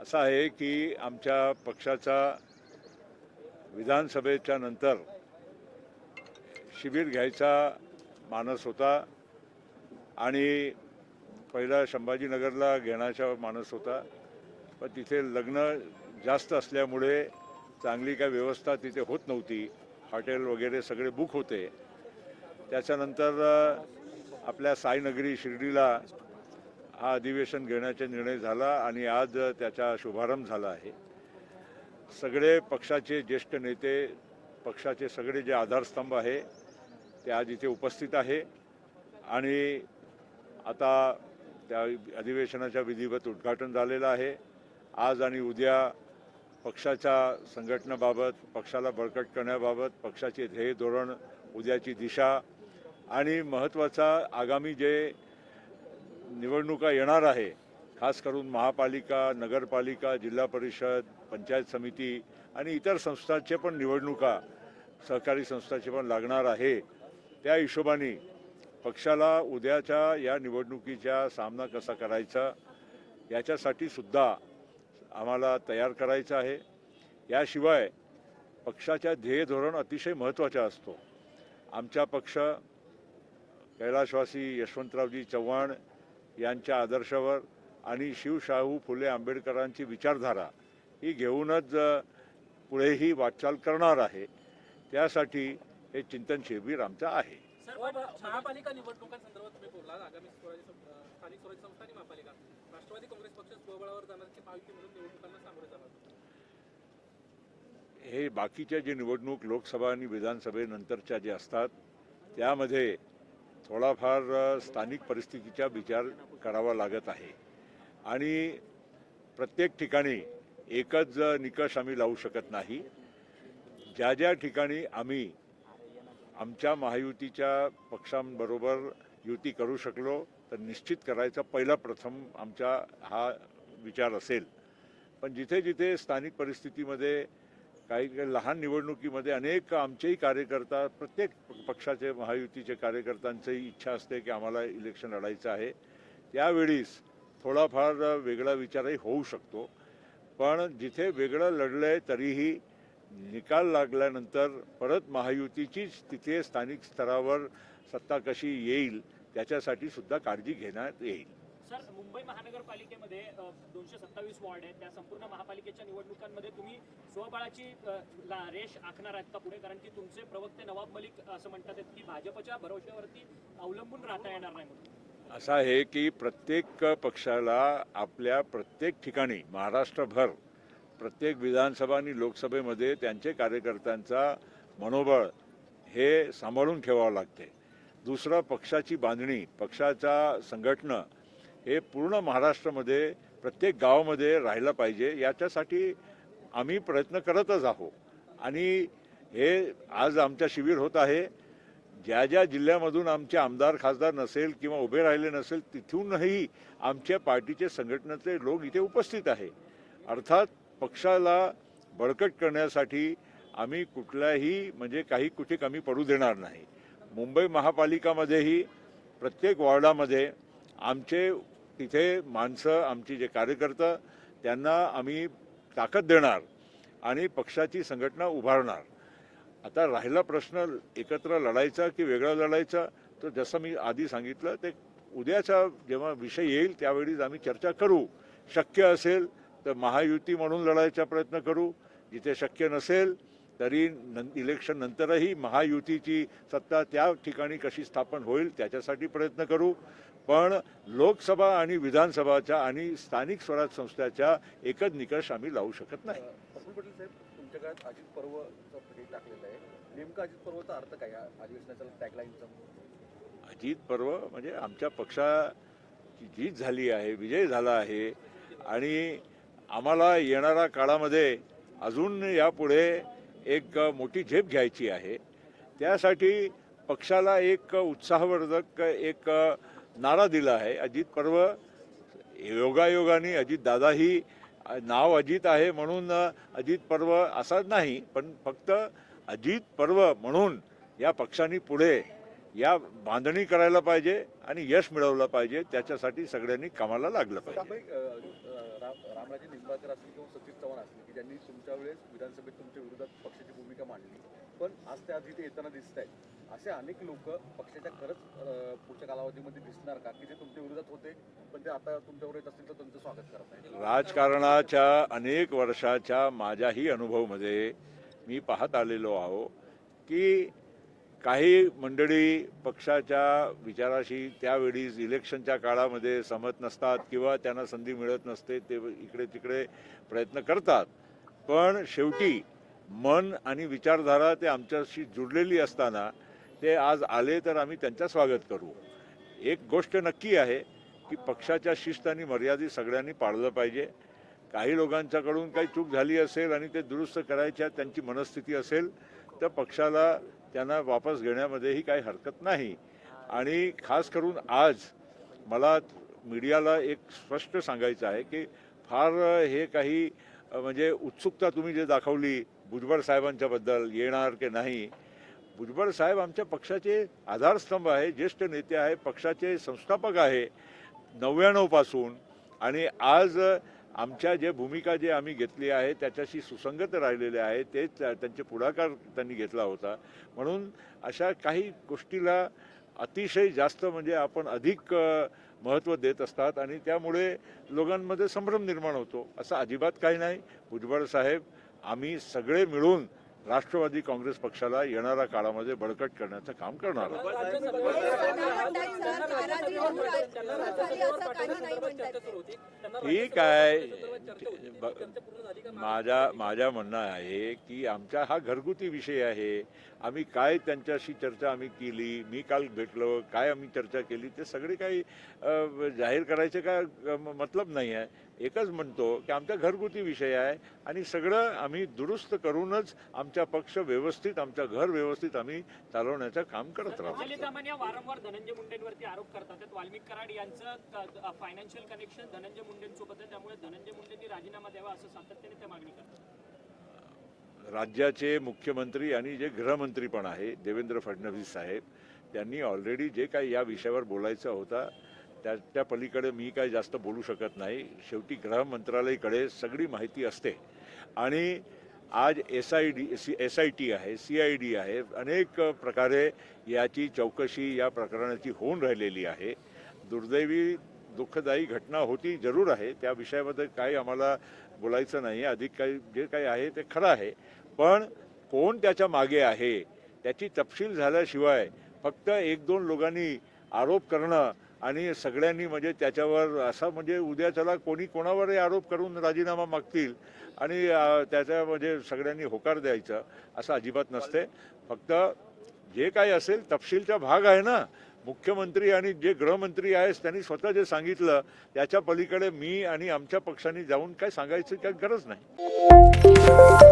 असं आहे की आमच्या पक्षाचा विधानसभेच्या नंतर शिबिर घ्यायचा मानस होता आणि पहिला संभाजीनगरला घेण्याचा मानस होता. पण तिथे लग्न जास्त असल्यामुळे चांगली काय व्यवस्था तिथे होत नव्हती. हॉटेल वगैरे सगळे बुक होते. त्याच्यानंतर आपल्या साईनगरी शिर्डीला हा अधिवेशन घेण्याचा निर्णय झाला आणि आज त्याचा शुभारंभ झाला आहे. सगळे पक्षाचे ज्येष्ठ नेते पक्षाचे सगळे जे आधारस्तंभ आहे ते आज इथे उपस्थित आहे. आणि आता त्या अधिवेशनाच्या विधिवत उद्घाटन झालेलं आहे. आज आणि उद्या पक्षाच्या संघटनेबाबत पक्षाला बळकट करण्याबाबत पक्षाचे ध्येय धोरण उद्याची दिशा आणि महत्त्वाचा आगामी जे निवडणुका येणार आहे खास करून महापालिका नगरपालिका जिल्हा परिषद पंचायत समिती आणि इतर संस्थांचे पण निवडणुका सहकारी संस्थांचे पण लागणार आहे. त्या हिशोबाने पक्षाला उद्याच्या या निवडणुकीचा सामना कसा करायचा याच्यासाठी सुद्धा आम्हाला तयार करायचं आहे. याशिवाय पक्षाच्या ध्येय धोरण अतिशय महत्त्वाचा असतो. आमचा पक्ष कैलासवासी यशवंतरावजी चव्हाण यांच्या आदर्शावर आणि शिवशाहू फुले आंबेडकरांची विचारधारा ही घेऊनच पुढेही वाटचाल करणार आहे. त्यासाठी हे चिंतन शिबिर आमचं आहे. सर पण महापालिका निवडणुकांसंदर्भात तुम्ही बोलला आगामी स्वराज्य सं- अं, स्थानिक स्वराज्य संस्था आणि महापालिका. राष्ट्रवादी काँग्रेस पक्ष स्वबळावर जाणार की महायुती म्हणून निवडणुकांना सामोरे जाणार? हे बाकीच्या जे निवडणूक लोकसभा आणि विधानसभेनंतरच्या जे असतात त्यामध्ये थोडाफार स्थानिक परिस्थितीचा विचार करावा लागत आहे. आणि प्रत्येक ठिकाणी एकच निकष आम्ही लावू शकत नाही. ज्या ज्या ठिकाणी आम्ही आमच्या महायुतीच्या पक्षांबरोबर युती करू शकलो तर निश्चित करायचा पहिला प्रथम आमचा हा विचार असेल. पण जिथे जिथे स्थानिक परिस्थितीमध्ये काही काही लहान निवडणुकीमध्ये अनेक आमचेही कार्यकर्ता प्रत्येक पक्षाचे महायुतीचे कार्यकर्त्यांचीही इच्छा असते की आम्हाला इलेक्शन लढायचं आहे. त्यावेळीस थोडाफार वेगळा विचारही होऊ शकतो. पण जिथे वेगळं लढलं आहे तरीही निकाल लागल्यानंतर परत महायुतीचीच तिथे स्थानिक स्तरावर सत्ता कशी येईल त्याच्यासाठी सुद्धा काळजी घेण्यात येईल. सर मुंबई महानगरपालिकेमध्ये दोनशे सत्तावीस वॉर्ड आहेत. त्या संपूर्ण महापालिकेच्या निवडणुकांमध्ये तुम्ही स्वबळाची ला- रेष आखणार आहात का पुढे? कारण की तुमचे प्रवक्ते नवाब मलिक असं म्हणतात की भाजपच्या भरोश्यावरती अवलंबून राहता येणार नाही म्हणून. असं आहे की प्रत्येक पक्षाला आपल्या प्रत्येक ठिकाणी महाराष्ट्रभर प्रत्येक विधानसभा आणि लोकसभेमध्ये त्यांचे कार्यकर्त्यांचा मनोबळ हे सांभाळून ठेवावं लागते. दुसरं पक्षाची बांधणी पक्षाचा संघटना हे पूर्ण महाराष्ट्रामध्ये प्रत्येक गावामध्ये राहिलं पाहिजे. याच्यासाठी आम्ही प्रयत्न करतच आहोत. आणि हे आज आमच्या शिबिर होत आहे. ज्या ज्या जिल्ह्यामधून आमचे आमदार खासदार नसेल किंवा उभे राहिले नसेल तिथूनही आमच्या पार्टीचे संघटनेचे लोक इथे उपस्थित आहे. अर्थात पक्षाला बळकट करण्यासाठी आम्ही कुठल्याही म्हणजे काही कुठे कमी पडू देणार नाही. मुंबई महापालिकामध्येही प्रत्येक वॉर्डामध्ये आमचे तिथे माणसं आमची जे कार्यकर्ता त्यांना आम्ही ताकद देणार आणि पक्षाची संघटना उभारणार. आता राहिला प्रश्न एकत्र लढायचा की वेगळा लढायचा? तर जसं मी आधी सांगितलं ते उद्याचा जेव्हा विषय येईल त्यावेळीच आम्ही चर्चा करू. शक्य असेल तर महायुती म्हणून लढायचा प्रयत्न करू. जिथे शक्य नसेल तरी नं इलेक्शन नंतरही महायुतीची सत्ता त्या ठिकाणी कशी स्थापन होईल त्याच्यासाठी प्रयत्न करू. पण लोकसभा आणि विधानसभाच्या आणि स्थानिक स्वराज संस्थाच्या एकच निकष आम्ही लावू शकत नाही. तुमच्या काळात अजित पर्वचं हे टाकलेलं आहे. नेमकं अजित पर्वचा अर्थ काय या अधिवेशनाचा टॅगलाईनचा अजित पर्व म्हणजे आमच्या पक्षाची जीत झाली आहे विजय झाला आहे. आणि आम्हाला येणाऱ्या काळामध्ये अजून यापुढे एक मोठी झेप घ्यायची आहे. त्यासाठी पक्षाला एक उत्साहवर्धक एक नारा दिला आहे. अजित पर्व योगायोगाने अजित दादाही नाव अजित आहे म्हणून अजित पर्व असा नाही पण फक्त अजित पर्व म्हणून या पक्षाने पुढे या बांधणी करायला पाहिजे आणि यश मिळवलं पाहिजे. त्याच्यासाठी सगळ्यांनी कामाला लागलं पाहिजे. रामराजे निंबाळकर असतील किंवा सचिन चव्हाण असतील की ज्यांनी तुमच्या वेळेस विधानसभेत तुमच्या विरोधात पक्षाची भूमिका मांडली पण आज त्या आधी ते येताना दिसत आहेत. असे अनेक लोक पक्षाच्या खरंच पुढच्या कालावधीमध्ये दिसणार का की जे तुमच्या विरोधात होते पण ते आता तुमच्यावर येत असतील तर तुमचं स्वागत करत नाही राजकारणाच्या अनेक वर्षाच्या माझ्याही अनुभवमध्ये मी पाहत आलेलो आहो की काही मंडळी पक्षाच्या विचाराशी त्यावेळी इलेक्शनच्या काळामध्ये सहमत नसतात किंवा त्यांना संधी मिळत नसते ते इकडे तिकडे प्रयत्न करतात. पण शेवटी मन आणि विचारधारा ते आमच्याशी जुडलेली असताना ते आज आले तर आम्ही त्यांचं स्वागत करू. एक गोष्ट नक्की आहे की पक्षाच्या शिस्त आणि मर्यादित सगळ्यांनी पाळलं पाहिजे. काही लोकांच्याकडून काही चूक झाली असेल आणि ते दुरुस्त करायच्या त्यांची मनस्थिती असेल तर पक्षाला त्यांना वापस घेण्यामध्येही काही हरकत नाही. आणि खास करून आज मला मीडियाला एक स्पष्ट सांगायचं आहे की फार हे काही म्हणजे उत्सुकता तुम्ही जे दाखवली भुजबळ साहेबांच्याबद्दल येणार की नाही भुजबळ साहेब आमच्या पक्षाचे आधारस्तंभ आहे ज्येष्ठ नेते आहे पक्षाचे संस्थापक आहे नव्याण्णवपासून आणि आज आमच्या जे भूमिका जे आम्ही घेतली आहे त्याच्याशी सुसंगत राहिलेले आहे तेच त्या- त्यांचे पुढाकार त्यांनी घेतला होता. म्हणून अशा काही गोष्टीला अतिशय जास्त म्हणजे आपण अधिक महत्त्व देत असतात आणि त्यामुळे लोकांमध्ये संभ्रम निर्माण होतो. असं अजिबात काही नाही. भुजबळ साहेब आम्ही सगळे मिळून राष्ट्रवादी काँग्रेस पक्षाला येणाऱ्या काळामध्ये बळकट करण्याचं काम करणार ठीक आहे माझ्या माझ्या म्हणणं आहे की आमचा हा घरगुती विषय आहे. आम्ही काय त्यांच्याशी चर्चा आम्ही केली मी काल भेटलो काय आम्ही चर्चा केली ते सगळे काही जाहीर करायचे काय मतलब नाही आहे. एकच म्हणतो की आमचा घरगुती विषय आहे आणि सगळं आम्ही दुरुस्त करूनच आमचा पक्ष व्यवस्थित आमचं घर व्यवस्थित आम्ही चालवण्याचं काम करत राहू. अनिल तामानिया वारंवार धनंजय मुंडेंवरती आरोप करतात. वाल्मिक कराड यांचं फायनान्शियल कनेक्शन धनंजय मुंडेंसोबत आहे. त्यामुळे धनंजय मुंडेंनी राजीनामा द्यावा असं सातत्याने त्या मागणी करतात. राज्याचे मुख्यमंत्री आणि जे गृहमंत्री पण आहे देवेंद्र फडणवीस साहेब त्यांनी ऑलरेडी जे काही या विषयावर बोलायचं होता त्या त्या पलीकडे मी काही जास्त बोलू शकत नाही. शेवटी गृह मंत्रालयाकडे सगळी माहिती असते. आणि आज S I D C S I T आहे सी आय डी आहे अनेक प्रकारे याची चौकशी या प्रकरणाची होऊन राहिलेली आहे. दुर्दैवी दुःखदायी घटना होती जरूर आहे. त्या विषयाबद्दल काही आम्हाला बोलायचं नाही. अधिक काही जे काही आहे ते खरं आहे. पण कोण त्याच्यामागे आहे त्याची तपशील झाल्याशिवाय फक्त एक दोन लोकांनी आरोप करणं आणि सगळ्यांनी म्हणजे त्याच्यावर असा म्हणजे उद्या त्याला कोणी कोणावरही आरोप करून राजीनामा मागतील आणि त्याच्या म्हणजे सगळ्यांनी होकार द्यायचं असं अजिबात नसते. फक्त जे काही असेल तपशीलचा भाग आहे ना मुख्यमंत्री आणि जे गृहमंत्री आहेस त्यांनी स्वतः जे सांगितलं त्याच्या पलीकडे मी आणि आमच्या पक्षाने जाऊन काय सांगायचं काही गरज नाही.